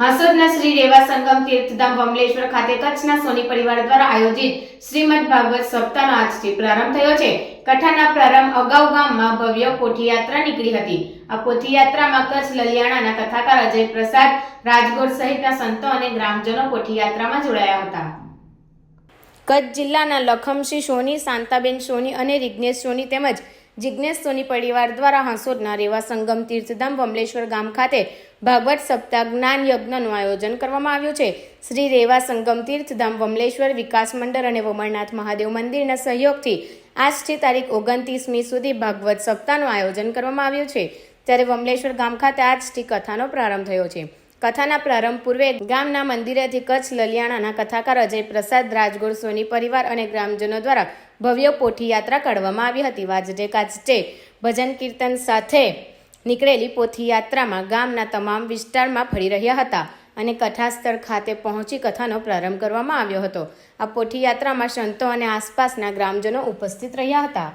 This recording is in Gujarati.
હાંસોદના શ્રી રેવા સંગમ તીર્થધામ બમલેશ્વર ખાતે કચ્છના સોની પરિવાર દ્વારા આયોજિત શ્રીમદ ભાગવત સપ્તાહનો આજથી પ્રારંભ થયો છે. કથાના પ્રારંભ અગાઉ ગામમાં ભવ્ય પોથીયાત્રા નીકળી હતી. આ પોથીયાત્રામાં કચ્છ લલિયાણાના કથાકાર અજય પ્રસાદ, રાજગોર સહિતના સંતો અને ગ્રામજનો પોથીયાત્રામાં જોડાયા હતા. કચ્છ જિલ્લાના લખમસિંહ સોની, શાંતાબેન સોની અને રિજ્ઞેશ સોની તેમજ જિજ્ઞેશ સોની પરિવાર દ્વારા હાંસોદના રેવા સંગમ તીર્થધામ બમલેશ્વર ગામ ખાતે ભાગવત સપ્તાહ જ્ઞાન યજ્ઞનું આયોજન કરવામાં આવ્યું છે. શ્રી રેવા સંગમ તીર્થધામ બમલેશ્વર વિકાસ મંડળ અને વમરનાથ મહાદેવ મંદિરના સહયોગથી આજથી તારીખ ઓગણત્રીસમી સુધી ભાગવત સપ્તાહનું આયોજન કરવામાં આવ્યું છે. ત્યારે વમલેશ્વર ગામ ખાતે આજથી કથાનો પ્રારંભ થયો છે. કથાના પ્રારંભ પૂર્વે ગામના મંદિરેથી કચ્છ લલિયાણાના કથાકાર અજય પ્રસાદ, રાજગોર સોની પરિવાર અને ગ્રામજનો દ્વારા ભવ્ય પોથી યાત્રા કાઢવામાં આવી હતી. વાજડે કાજટે ભજન કીર્તન સાથે નીકળેલી પોથી યાત્રામાં ગામના તમામ વિસ્તારમાં ફરી રહ્યા હતા અને કથાસ્થળ ખાતે પહોંચી કથાનો પ્રારંભ કરવામાં આવ્યો હતો. આ પોથી યાત્રામાં સંતો અને આસપાસના ગ્રામજનો ઉપસ્થિત રહ્યા હતા.